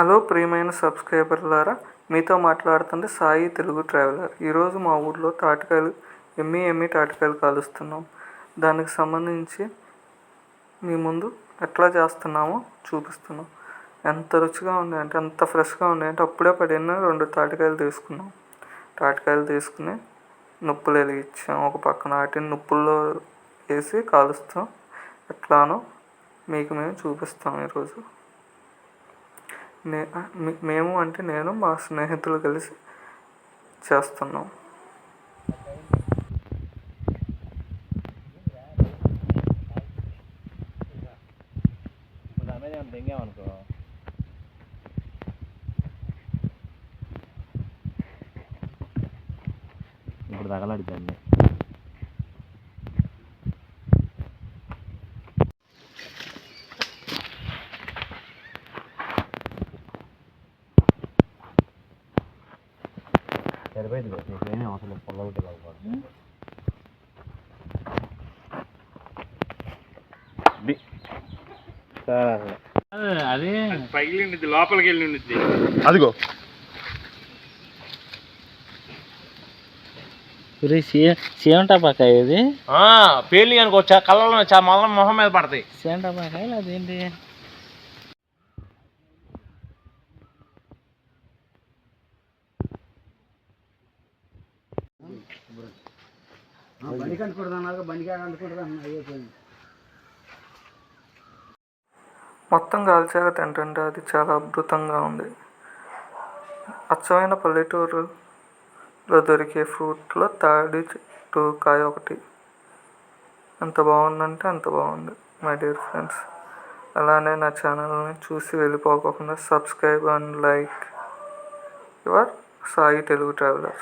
Hello ప్రియమైన సబ్స్క్రైబర్లారా మీతో మాట్లాడుతుంది సాయి తెలుగు ట్రావెలర్. ఈరోజు మా ఊర్లో తాటికాయలు ఎమ్మి ఎమ్మి తాటికాయలు కాలుస్తున్నాం. దానికి సంబంధించి మీ ముందు ఎట్లా చేస్తున్నామో చూపిస్తున్నాం. ఎంత రుచిగా ఉంది అంటే ఎంత ఫ్రెష్గా ఉంది అంటే అప్పుడే పడిన రెండు తాటికాయలు తీసుకున్నాం. తాటికాయలు తీసుకుని నొప్పులు వెలిగించాం. ఒక పక్కన వాటిని నొప్పుల్లో వేసి కాలుస్తాం. ఎట్లానో మీకు మేము చూపిస్తాం ఈరోజు. నే మేము అంటే నేను మా స్నేహితులు కలిసి చేస్తున్నాం. దెంగామనుకో ఇప్పుడు తగలడిద్దండి సరిపోయింది నీకు ఏమీ అవసరం లేదు పొల్లగొట్టి కాకపోతే అది. పగిలింది లోపలికి వెళ్ళి ఉండిద్ది అదిగో సీమంటాపాకాయ ఇది? పేర్లు అనుకోవచ్చా కళ్ళలో మొహం మీద పడతాయి. సీమంటాపాకాయ అదేంటి? మొత్తం కాల్చాక తింటుంటే అది చాలా అద్భుతంగా ఉంది. అచ్చమైన పల్లెటూరులో దొరికే ఫ్రూట్లో తాడి చెట్టు కాయ ఒకటి. ఎంత బాగుందంటే అంత బాగుంది మై డియర్ ఫ్రెండ్స్ అలానే నా ఛానల్ని చూసి వెళ్ళిపోకుండా subscribe and like. Your Sai Telugu traveller